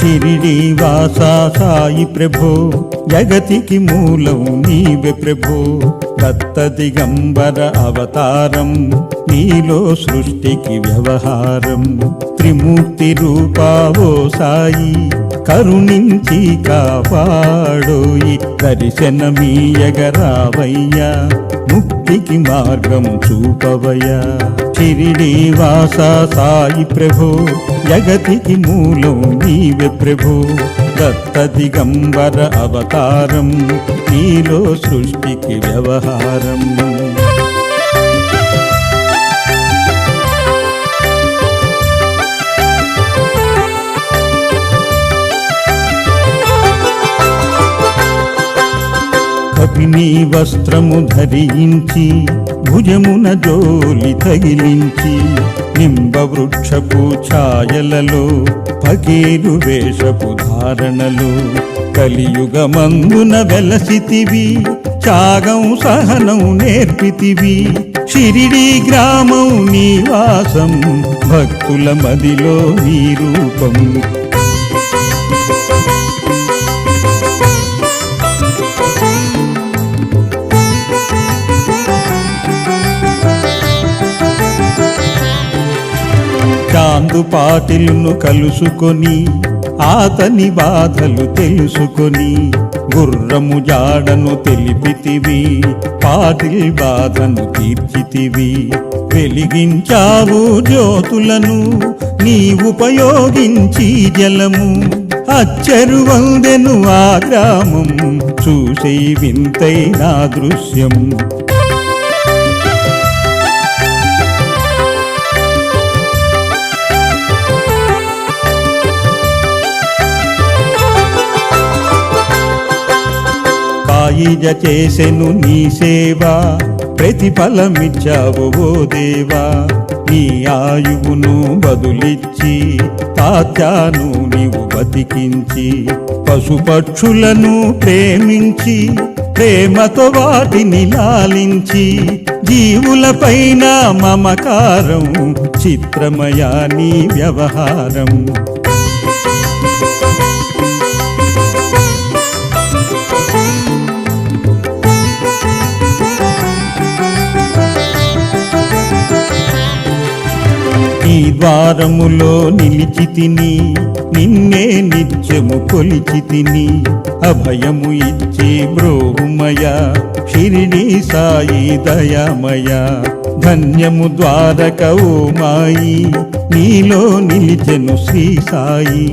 షిరిడి వాసా సాయి ప్రభో జగతికి మూలం నీవే ప్రభో. దత్త దిగంబర అవతారం నీలో సృష్టికి వ్యవహారం. త్రిమూర్తి రూపావో సాయి కరుణించి కాపాడోయి. దర్శనమీయగరావయ్యా ముక్తికి మార్గం చూపవయ్యా. షిరిడి వాసా సాయి ప్రభో జగతికి మూలం నీవే ప్రభు దత్త దిగంబర అవతారం నీలో సృష్టికి వ్యవహారం. కపినీ వస్త్రము ధరించి భుజమున జోలి తగిలించి నిమ్మ వృక్షపు ఛాయలలో పగేరు వేషపు ధారణలు కలియుగమందున వెలసితివి త్యాగం సహనం నేర్పితివి. షిరిడి గ్రామం నీవాసం భక్తుల మదిలో నీ రూపం. చాందు పాటిల్ను కలుసుకొని ఆతని బాధలు తెలుసుకొని గుర్రము జాడను తెలిపితివి పాటిల్ బాధను తీర్చితివి. వెలిగించావు జ్యోతులను నీ ఉపయోగించి జలము అచ్చరువందెను ఆ గ్రామం చూసే వింతైన దృశ్యం కాయిజ చేసెను నీ సేవ ప్రతిఫలమిచ్చావు ఓ దేవా. నీ ఆయువును బదులిచ్చి తాత్యాను నీవు బతికించి పశుపక్షులను ప్రేమించి ప్రేమతో వాటిని లాలించి జీవులపైన మమకారం చిత్రమయా నీ వ్యవహారం. ద్వారములో నిలిచి తిని నిన్నే నిత్యము కొలిచి తిని అభయము ఇచ్చి బ్రోహుమయ షిరిడి సాయి దయామయ. ధన్యము ద్వారక ఓ మాయి నీలో నిలిచెను శ్రీ సాయి.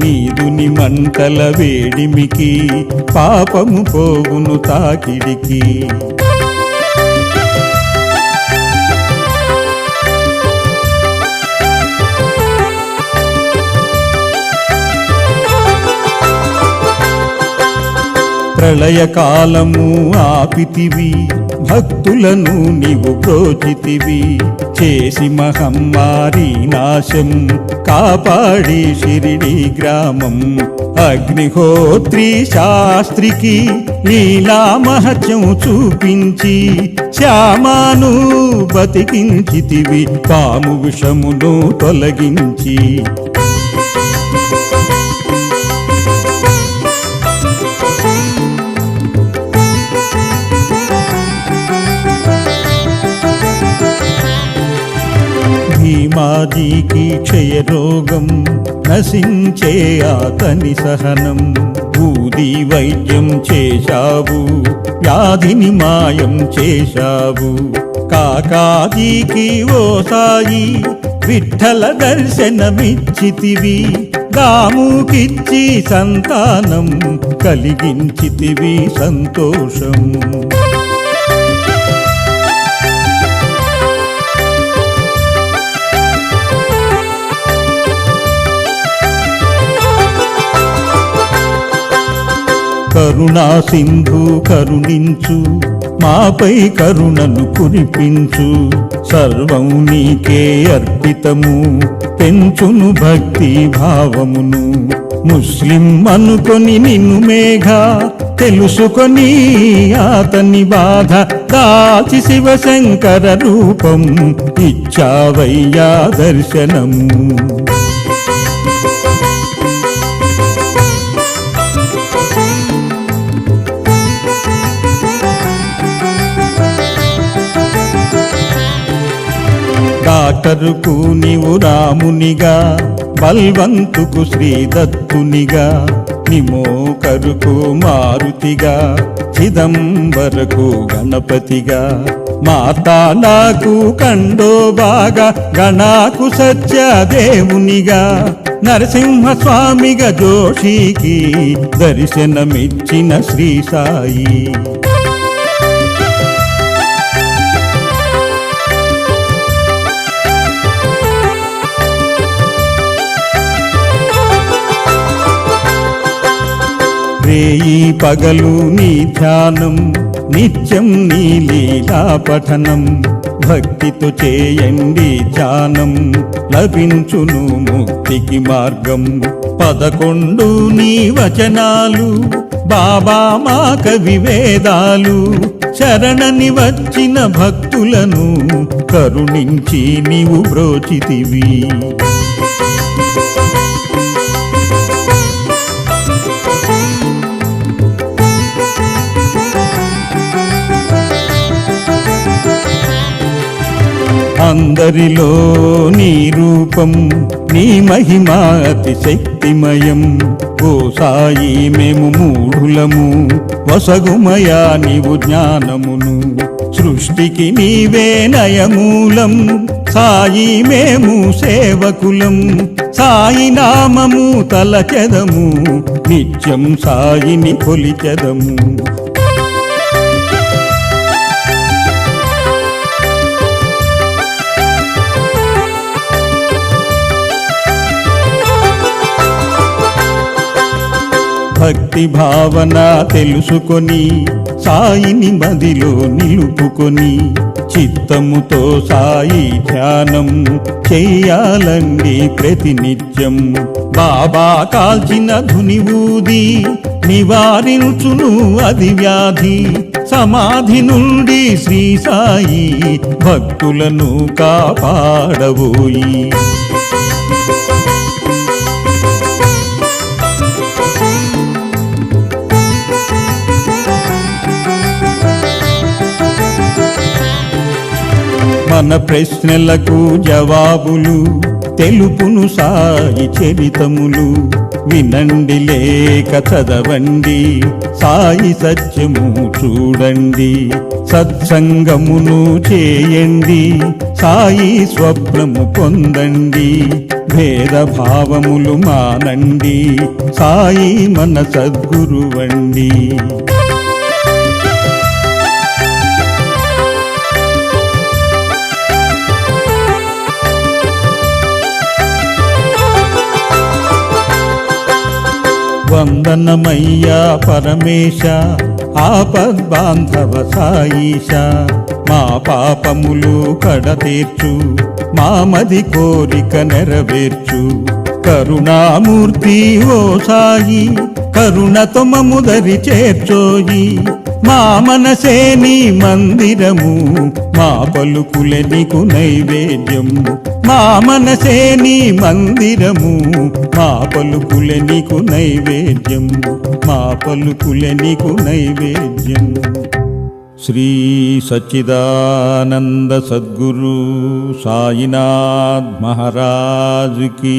నీదుని మంటల వేడిమికి పాపము పోగును తాకిడికి. ప్రళయకాలము ఆపితివి భక్తులను నీవు ప్రోచితివి. చేసి మహమ్మారి నాశం కాపాడి షిరిడి గ్రామం. అగ్నిహోత్రి శాస్త్రికి లీలా మహత్యం చూపించి శ్యామాను బతికించితివి. పాము విషమును తొలగించి. భీమాజీకి క్షయరోగం నశించే అతని సహనం. బూది వైద్యం చేశావు వ్యాధిని మాయం చేశావు. కాకాదికి ఓ సాయి విఠల దర్శనమిచ్చితివి. దాముకిచ్చి సంతానం కలిగించితివి సంతోషం. కరుణా సింధు కరుణించు మాపై కరుణను కురిపించు. సర్వం నీకే అర్పితము పెంచును భక్తి భావమును. ముస్లిం అనుకొని నిన్ను మేఘ తెలుసుకొని అతని బాధ దాచి శివశంకర రూపం ఇచ్చావయ్యా దర్శనము. డాక్టరుకు నీవు రామునిగా బల్వంతుకు శ్రీదత్తునిగా నిమోకరుకు మారుతిగా చిదంబరకు గణపతిగా. మాతాండాకు కండో బాగా గణాకు సత్యదేవునిగా. నరసింహస్వామిగా జోషికి దర్శనమిచ్చిన శ్రీ సాయి. రేయి పగలు నీ ధ్యానం నిత్యం నీ లీలా పఠనం. భక్తితో చేయండి ధ్యానం లభించును ముక్తికి మార్గం. పదకొండు నీ వచనాలు బాబా మా కవి వేదాలు శరణని వచ్చిన భక్తులను కరుణించి నీవు బ్రోచితివి. అందరిలో నీ రూపం నీ మహిమ అతి శక్తిమయం ఓ సాయి మేము మూఢులము వసగుమయా నీవు జ్ఞానమును. సృష్టికి నీవే నయమూలం సాయి మేము సేవకులం. సాయి నామము తలచెదము నిత్యం సాయిని కొలిచెదము. భక్తి భావన తెలుసుకొని సాయిని మదిలో నిలుపుకొని చిత్తముతో సాయి ధ్యానం చెయ్యాలండి ప్రతినిత్యం. బాబా కాల్చిన ధునివూది నివారించును అది వ్యాధి. సమాధి నుండి శ్రీ సాయి భక్తులను కాపాడబోయి. మన ప్రశ్నలకు జవాబులు తెలుపును సాయి చరితములు. వినండి లేక చదవండి సాయి సత్యము చూడండి. సత్సంగమును చేయండి సాయి స్వప్నము పొందండి. భేదభావములు మానండి సాయి మన సద్గురువండి. వందనమయ్యా పరమేశ ఆపద్బాంధవ సాయిష మా పాపములు కడతీర్చు మామది కోరిక నెరవేర్చు. కరుణామూర్తి ఓ సాయి కరుణతమముదరి చేర్చోయి మా మనసే నీ మందిరము మా పలుకులే నీకు నైవేద్యం మా మనసే నీ మందిరము మా పలుకులే నీకు నైవేద్యం మా పలుకులే నీకు శ్రీ సచ్చిదానంద సద్గురు సాయినాథ్ మహారాజుకి